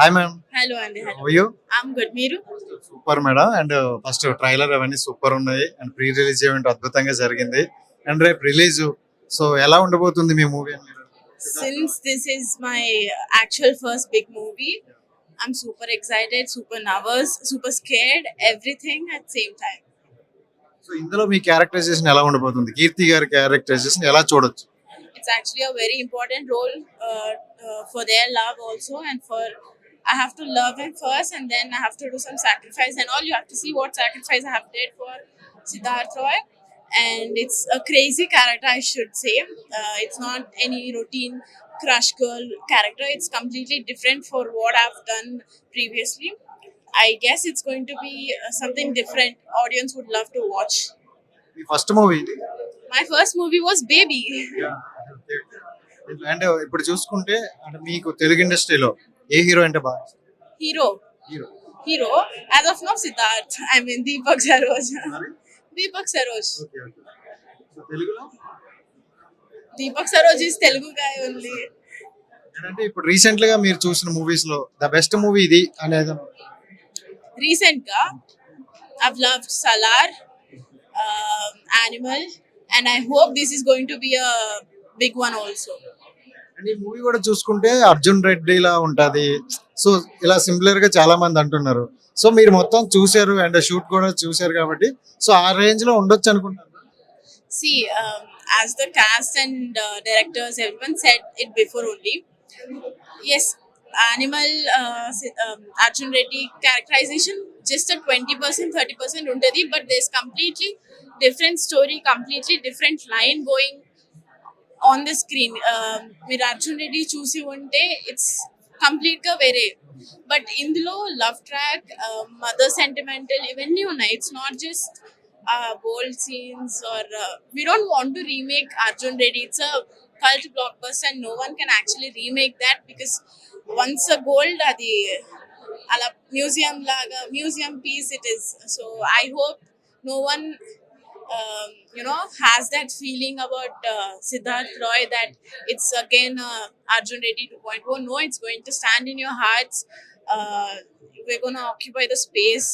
Hi ma'am hello అండి hello you I'm good మీరు super madam and first trailer అవన్నీ super ఉన్నాయి. And pre release event అద్భుతంగా జరిగింది. అండ్ రేపు రిలీజ్ సో ఎలా ఉండబోతుంది మీ movie since this is my actual first big movie I'm super excited super nervous super scared everything at same time so ఇందులో మీ characterisation ఎలా ఉండబోతుంది? కీర్తి గారి క్యారెక్టరైజేషన్ ఎలా చూడొచ్చు? A very important role uh, uh, for their love also and for i have to love him first and then i have to do some sacrifice and all you have to see what sacrifice i have did for siddharth roy and it's a crazy character i should say uh, it's not any routine crush girl character it's completely different for what i've done previously i guess it's going to be uh, something different audience would love to watch మీ first movie my first movie was baby and ఇప్పుడు చూసుకుంటే అంటే మీకు తెలుగు ఇండస్ట్రీలో ఏ hero అంటే బాగా hero hero as of now siddharth i mean deepak saroj deepak saroj okay okay so తెలుగులో deepak saroj is telugu guy only అంటే ఇప్పుడు రీసెంట్గా మీరు చూసిన మూవీస్లో ద బెస్ట్ మూవీ ఇది అనేది recent ga i've loved salar um, animal and i hope this is going to be a big one also and ఈ మూవీ కూడా చూసుకుంటే అర్జున్ రెడ్డిలా ఉంటది సో ఇలా సిమిలర్గా చాలా మంది అంటున్నారు సో మీరు మొత్తం చూసారు అండ్ షూట్ కూడా చూశారు కాబట్టి సో ఆ రేంజ్లో ఉండొచ్చు అనుకుంటున్నాను see as the cast and directors everyone set it before only yes animal Arjun Reddy characterization just twenty percent thirty percent ఉంటుంది but this completely different story completely different line going completely different line going on the screen మీరు అర్జున్ రెడ్డి చూసి ఉంటే it's కంప్లీట్గా వేరే. But ఇందులో love track mother sentimental ఇవన్నీ ఉన్నాయి. It's not just bold scenes are we don't want to remake Arjun Reddy it's a cult blockbuster and no one can actually remake that because once a gold అది అలా museum లాగా museum piece it is so I hope no one um, you know has that feeling about uh, Siddharth Roy that it's again uh, Arjun Reddy 2.0. No, it's going to stand in your hearts. Uh, we're going to occupy the space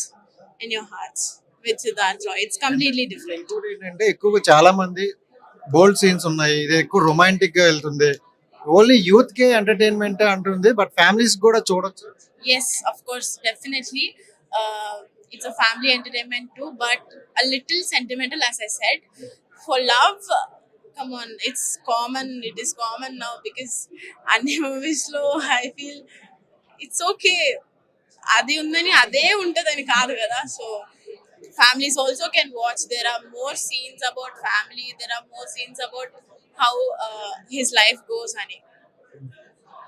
in your hearts with Siddharth Roy. It's completely different. ఏంటంటే ఎక్కువగా చాలా మంది bold scenes ఉన్నాయి ఇది ఎక్కువ రొమాంటిక్గా వెళ్తుంది only youth కే ఎంటర్టైన్మెంట్ అంటుంది బట్ ఫ్యామిలీస్ కూడా చూడొచ్చు Yes, of course, definitely. Uh, it's a family entertainment too, but a little sentimental, as I said. For love, come on, it's common. It is common now because అన్ని మూవీస్లో I feel it's okay అది ఉందని అదే ఉంటదని కాదు కదా. So families also can watch there are more scenes about family there are more scenes about how his life goes అని.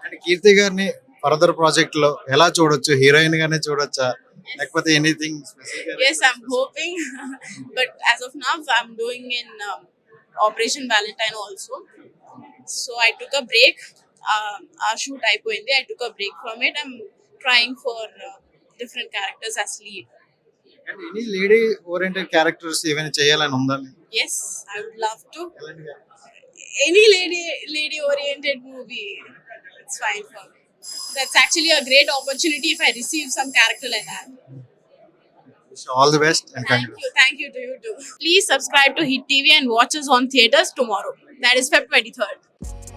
And కీర్తి గారిని ఫర్దర్ ప్రాజెక్ట్లో ఎలా చూడొచ్చు? హీరోయిన్ గానే చూడొచ్చా? లేకపోతే anything yes i'm hoping but as of now i'm doing in um, operation valentine also so i took a break um, our shoot అయిపోయింది i took a break from it i'm trying for uh, different characters as lead and any lady oriented characters ఏమైనా చేయాలని ఉందా మీకు? yes i would love to ఎలాంటి characters? any lady lady oriented movie it's fine for me that's actually a great opportunity if i receive some character like that Wish you all the best and Thank you, thank you to you too. Please subscribe to Hit TV and watch us on theaters tomorrow. That is Feb 23rd.